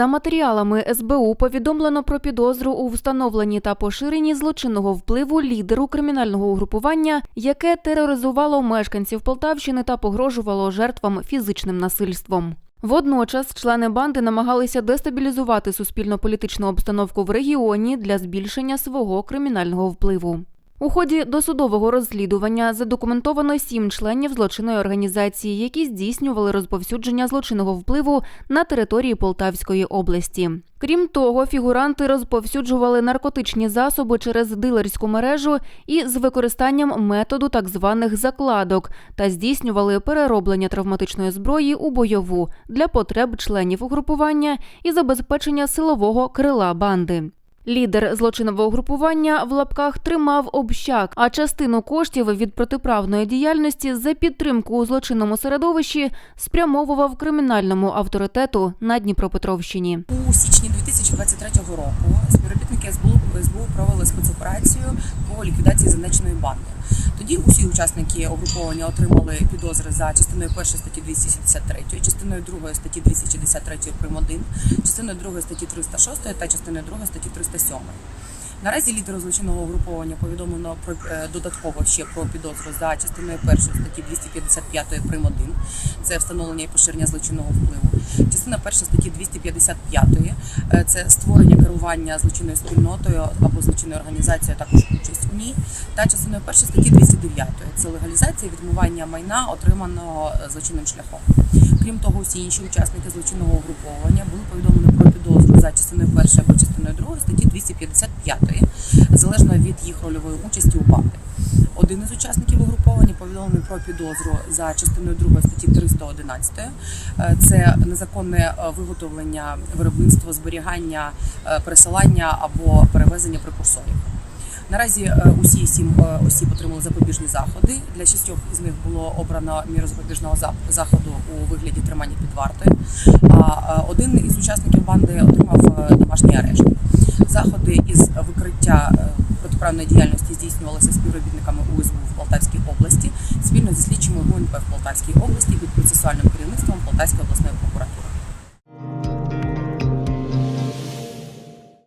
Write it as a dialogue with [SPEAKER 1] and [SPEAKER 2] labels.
[SPEAKER 1] За матеріалами СБУ повідомлено про підозру у встановленні та поширенні злочинного впливу лідеру кримінального угрупування, яке тероризувало мешканців Полтавщини та погрожувало жертвам фізичним насильством. Водночас члени банди намагалися дестабілізувати суспільно-політичну обстановку в регіоні для збільшення свого кримінального впливу. У ході досудового розслідування задокументовано сім членів злочинної організації, які здійснювали розповсюдження злочинного впливу на території Полтавської області. Крім того, фігуранти розповсюджували наркотичні засоби через дилерську мережу і з використанням методу так званих закладок та здійснювали перероблення травматичної зброї у бойову для потреб членів угрупування і забезпечення силового крила банди. Лідер злочинного угрупування в лапках тримав общак, а частину коштів від протиправної діяльності за підтримку у злочинному середовищі спрямовував кримінальному авторитету на Дніпропетровщині.
[SPEAKER 2] У січні 2023 року співробітники СБУ, СБУ провели спецоперацію по ліквідації зазначеної банди. Тоді усі учасники угруповання отримали підозри за частиною 1 статті 273, частиною 2 статті 263 прим. 1, частиною 2 статті 306 та частиною 2 статті 307. Наразі лідеру злочинного угруповання повідомлено про е, додатково ще про підозру за частиною 1 статті 255 прим. 1, це встановлення і поширення злочинного впливу. Частина 1 статті 255 е, це створення керування злочинною спільнотою або злочинною організацією, а також участь у ній. Та частиною 1 статті 209 це легалізація відмивання майна, отриманого е, злочинним шляхом. Крім того, усі інші учасники злочинного угруповання були повідомлені про частиною 1 або частиною 2 статті 255, залежно від їх рольової участі у банди. Один із учасників угруповання повідомлений про підозру за частиною 2 статті 311. Е, Це незаконне е, виготовлення, виробництво, зберігання, е, пересилання або перевезення прекурсорів. Наразі усі сім осіб отримали запобіжні заходи. Для шістьох із них було обрано міру запобіжного заходу у вигляді тримання під вартою. А е, один із учасників банди отримав е, домашній арешт. Заходи із викриття е, протиправної діяльності здійснювалися співробітниками УСБУ в Полтавській області спільно зі слідчими ГУНП в Полтавській області під процесуальним керівництвом Полтавської обласної прокуратури.